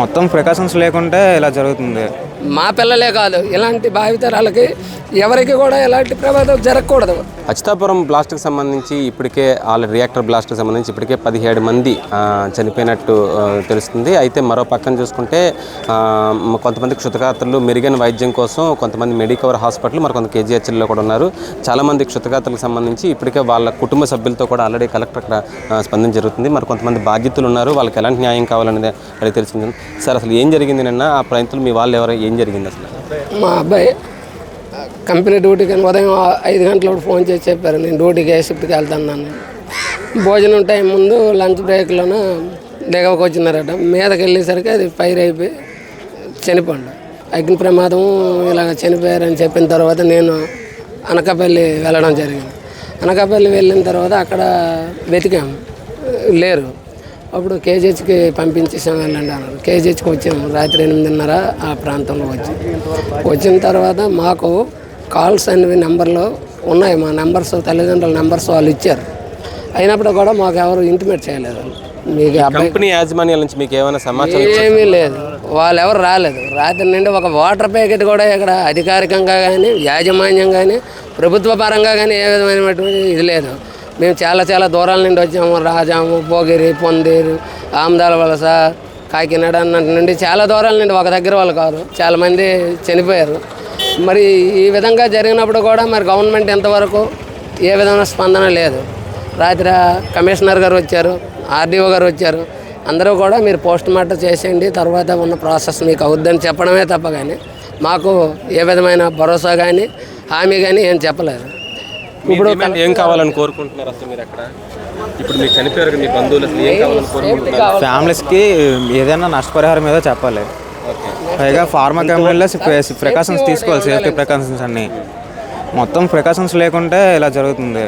మొత్తం ప్రికాషన్స్ లేకుంటే ఇలా జరుగుతుంది. మా పిల్లలే కాదు ఇలాంటి భావితరాలకి ఎవరికి కూడా ఎలాంటి ప్రమాదం జరగకూడదు. అచితాపురం బ్లాస్ట్కి సంబంధించి ఇప్పటికే వాళ్ళ రియాక్టర్ బ్లాస్ట్కి సంబంధించి ఇప్పటికే పదిహేడు మంది చనిపోయినట్టు తెలుస్తుంది. అయితే మరో పక్కన చూసుకుంటే కొంతమంది క్షుతగాత్రులు మెరుగైన వైద్యం కోసం కొంతమంది మెడికవర్ హాస్పిటల్ మరి కొంత కూడా ఉన్నారు. చాలామంది క్షుతగాత్రులకు సంబంధించి ఇప్పటికే వాళ్ళ కుటుంబ సభ్యులతో కూడా ఆల్రెడీ కలెక్టర్ అక్కడ స్పందన జరుగుతుంది. మరి కొంతమంది బాధ్యతలు ఉన్నారు వాళ్ళకి ఎలాంటి న్యాయం కావాలనేది అడిగి తెలిసింది సార్ అసలు ఏం జరిగింది నిన్న? ఆ ప్రయత్నం మీ వాళ్ళు ఎవరు? ఏం జరిగింది అసలు? మా అబ్బాయి కంపెనీ డ్యూటీకి ఉదయం ఐదు గంటలకు ఫోన్ చేసి చెప్పారు నేను డ్యూటీకి షిఫ్ట్కి వెళ్తాను భోజనం టైం ముందు లంచ్ బ్రేక్లోన దిగవకు వచ్చినారట. మీదకి వెళ్ళేసరికి అది ఫైర్ అయిపోయి చనిపోండు అగ్ని ప్రమాదం ఇలాగ చనిపోయారని చెప్పిన తర్వాత నేను అనకాపల్లి వెళ్ళడం జరిగింది. అనకాపల్లి వెళ్ళిన తర్వాత అక్కడ వెతికాము. లేరు. అప్పుడు కేజీహెచ్కి పంపించేసాం వెళ్ళండి అన్నారు. కేజీహెచ్కి వచ్చాము. రాత్రి ఎనిమిదిన్నర ఆ ప్రాంతంలో వచ్చి. వచ్చిన తర్వాత మాకు కాల్స్ అనేవి నెంబర్లు ఉన్నాయి. మా నెంబర్స్ తల్లిదండ్రుల నెంబర్స్ వాళ్ళు ఇచ్చారు. అయినప్పుడు కూడా మాకు ఎవరు ఇంటిమేట్ చేయలేదు. మీకు కంపెనీ యాజమాన్యాల నుంచి మీకు ఏమైనా సమాచారం ఏమీ లేదు. వాళ్ళు ఎవరు రాలేదు. రాత్రి నుండి ఒక వాటర్ ప్యాకెట్ కూడా ఇక్కడ అధికారికంగా కానీ యాజమాన్యం కానీ ప్రభుత్వ పరంగా కానీ ఏ విధమైనటువంటి ఇది లేదు. మేము చాలా చాలా దూరాల నుండి వచ్చాము. రాజాము భోగిరి పొందేరు ఆమదాల వలస కాకినాడ అన్నటి నుండి చాలా దూరాల నుండి ఒక దగ్గర వాళ్ళు కాదు చాలామంది చనిపోయారు. మరి ఈ విధంగా జరిగినప్పుడు కూడా మరి గవర్నమెంట్ ఎంతవరకు ఏ విధమైన స్పందన లేదు. రాత్రి కమిషనర్ గారు వచ్చారు ఆర్డీఓ గారు వచ్చారు. అందరూ కూడా మీరు పోస్ట్ మార్టం చేసేయండి. తర్వాత ఉన్న ప్రాసెస్ మీకు అవుద్దని చెప్పడమే తప్ప కానీ మాకు ఏ విధమైన భరోసా కానీ హామీ కానీ ఏం చెప్పలేదు. ఇప్పుడు ఏం కావాలని కోరుకుంటున్నారు అసలు మీరు అక్కడ? ఇప్పుడు మీకు చనిపోయారు మీ బంధువులు అసలు ఏం కావాలని కోరుకుంటున్నారు? ఫ్యామిలీస్కి ఏదైనా నష్టపరిహారం ఏదో చెప్పాలి. పైగా ఫార్మా కంపెనీలో ప్రికాషన్స్ తీసుకోవాలి సేఫ్టీ ప్రికాషన్స్ అన్నీ. మొత్తం ప్రికాషన్స్ లేకుంటే ఇలా జరుగుతుంది.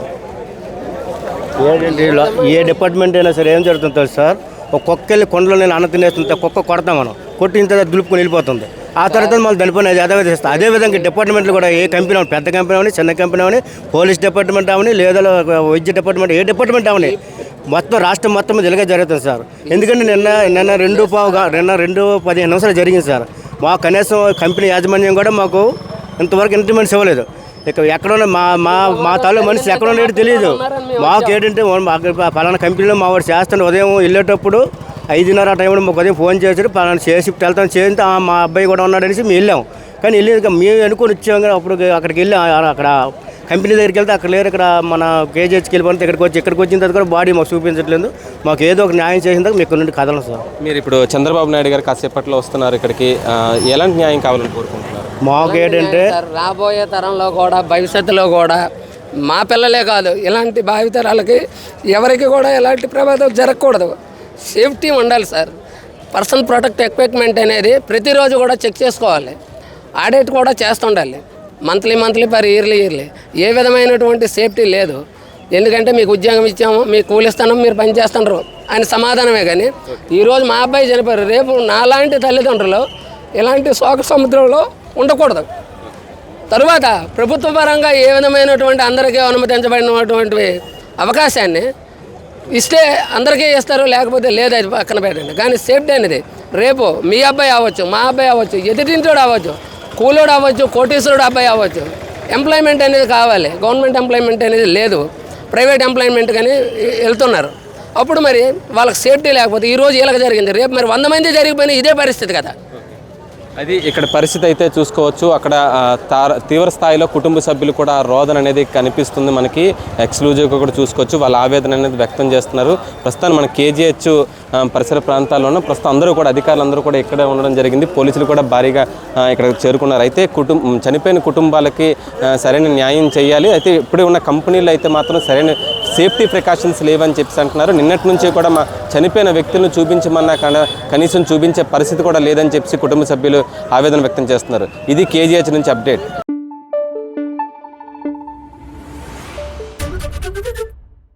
ఏంటంటే ఇలా ఏ డిపార్ట్మెంట్ అయినా సరే ఏం జరుగుతుంది సార్ ఒక కుక్క వెళ్ళి కొండలో నేను అన్న తినేస్తుంటే కుక్క కొడతాం మనం. కొట్టిన తర్వాత దులుపుకొని వెళ్ళిపోతుంది. ఆ తర్వాత మళ్ళీ దానిపైన అదే చేస్తాం. అదేవిధంగా డిపార్ట్మెంట్లు కూడా ఏ కంపెనీ పెద్ద కంపెనీ అవని చిన్న కంపెనీ అవని పోలీస్ డిపార్ట్మెంట్ అవని లేదా వైద్య డిపార్ట్మెంట్ ఏ డిపార్ట్మెంట్ అవని మొత్తం రాష్ట్రం మొత్తం మీద ఇలాగే జరుగుతుంది సార్. ఎందుకంటే నిన్న నిన్న రెండు పావుగా నిన్న రెండు పదిహేను నిమిషాలు జరిగింది సార్. మా కనీసం కంపెనీ యాజమాన్యం కూడా మాకు ఇంతవరకు ఇంటిమెంట్స్ ఇవ్వలేదు ఇక ఎక్కడ మా మా మా తాలూ మనిషి ఎక్కడ ఉన్నాడో తెలియదు. మాకు ఏంటంటే మాకు పలానా కంపెనీలో మా వాడు చేస్తాను ఉదయం వెళ్ళేటప్పుడు ఐదున్నర టైంలో మాకు ఉదయం ఫోన్ చేశారు. పలానా చేసి వెళ్తాను చేస్తే "ఆ, మా అబ్బాయి కూడా ఉన్నాడనేసి మేము వెళ్ళాం. కానీ వెళ్ళి మేము అనుకుని వచ్చాం కానీ అప్పుడు అక్కడికి వెళ్ళి అక్కడ కంపెనీ దగ్గరికి వెళ్తే అక్కడ లేరు ఇక్కడ మన కేజీహెచ్కి వెళ్ళిపోతే ఇక్కడికి వచ్చి ఇక్కడికి వచ్చిన తర్వాత కూడా బాడీ మాకు చూపించట్లేదు. మాకు ఏదో ఒక న్యాయం చేసిన తర్వాత మీకు నుండి కదలం సార్. మీరు ఇప్పుడు చంద్రబాబు నాయుడు గారు కాసేపట్లో వస్తున్నారు ఇక్కడికి. ఎలాంటి న్యాయం కావాలని కోరుకుంటున్నారు? మాకు ఏంటంటే రాబోయే తరంలో కూడా భవిష్యత్తులో కూడా మా పిల్లలే కాదు ఇలాంటి భావితరాలకి ఎవరికి కూడా ఎలాంటి ప్రమాదం జరగకూడదు. సేఫ్టీ ఉండాలి సార్. పర్సనల్ ప్రొటెక్ట్ ఎక్విప్మెంట్ అనేది ప్రతిరోజు కూడా చెక్ చేసుకోవాలి. ఆడిట్ కూడా చేస్తుండాలి. Monthly monthly per yearly yearly. ఏ విధమైనటువంటి సేఫ్టీ లేదు. ఎందుకంటే మీకు ఉద్యోగం ఇచ్చాము మీకు కూలిస్తాను మీరు పని చేస్తున్నారు అని సమాధానమే కానీ ఈరోజు మా అబ్బాయి చనిపోయారు. రేపు నాలాంటి తల్లిదండ్రులు ఇలాంటి శోక సముద్రంలో ఉండకూడదు. తరువాత ప్రభుత్వ పరంగా ఏ విధమైనటువంటి అందరికీ అనుమతించబడినటువంటి అవకాశాన్ని ఇస్తే అందరికీ ఇస్తారు లేకపోతే లేదు అది పక్కన పెట్టండి. కానీ సేఫ్టీ అనేది రేపు మీ అబ్బాయి అవ్వచ్చు మా అబ్బాయి అవ్వచ్చు ఎదుటింటోడు అవ్వచ్చు కూలోడు అవ్వచ్చు కోటీశ్వరుడు అబ్బాయి అవ్వచ్చు. ఎంప్లాయ్మెంట్ అనేది కావాలి. గవర్నమెంట్ ఎంప్లాయ్మెంట్ అనేది లేదు. ప్రైవేట్ ఎంప్లాయ్మెంట్ కానీ వెళ్తున్నారు. అప్పుడు మరి వాళ్ళకి సేఫ్టీ లేకపోతే ఈరోజు ఇలాగ జరిగింది. రేపు మరి వంద మంది జరిగిపోయినా ఇదే పరిస్థితి కదా. అది ఇక్కడ పరిస్థితి అయితే చూసుకోవచ్చు. అక్కడ తీవ్ర స్థాయిలో కుటుంబ సభ్యులు కూడా రోదన అనేది కనిపిస్తుంది మనకి. ఎక్స్క్లూజివ్గా కూడా చూసుకోవచ్చు. వాళ్ళ ఆవేదన అనేది వ్యక్తం చేస్తున్నారు. ప్రస్తుతం మన కేజీహెచ్ పరిసర ప్రాంతాల్లోనూ ప్రస్తుతం అందరూ కూడా అధికారులు అందరూ కూడా ఇక్కడే ఉండడం జరిగింది. పోలీసులు కూడా భారీగా ఇక్కడ చేరుకున్నారు. అయితే కుటుంబం చనిపోయిన కుటుంబాలకి సరైన న్యాయం చేయాలి. అయితే ఇప్పుడే ఉన్న కంపెనీలు అయితే మాత్రం సరైన సేఫ్టీ ప్రికాషన్స్ లేవని చెప్పి అంటున్నారు. నిన్నటి నుంచి కూడా మా చనిపోయిన వ్యక్తులను చూపించమన్నా కన- కనీసం చూపించే పరిస్థితి కూడా లేదని చెప్పి కుటుంబ సభ్యులు ఆవేదన వ్యక్తం చేస్తున్నారు. ఇది కేజీహెచ్ నుంచి అప్డేట్.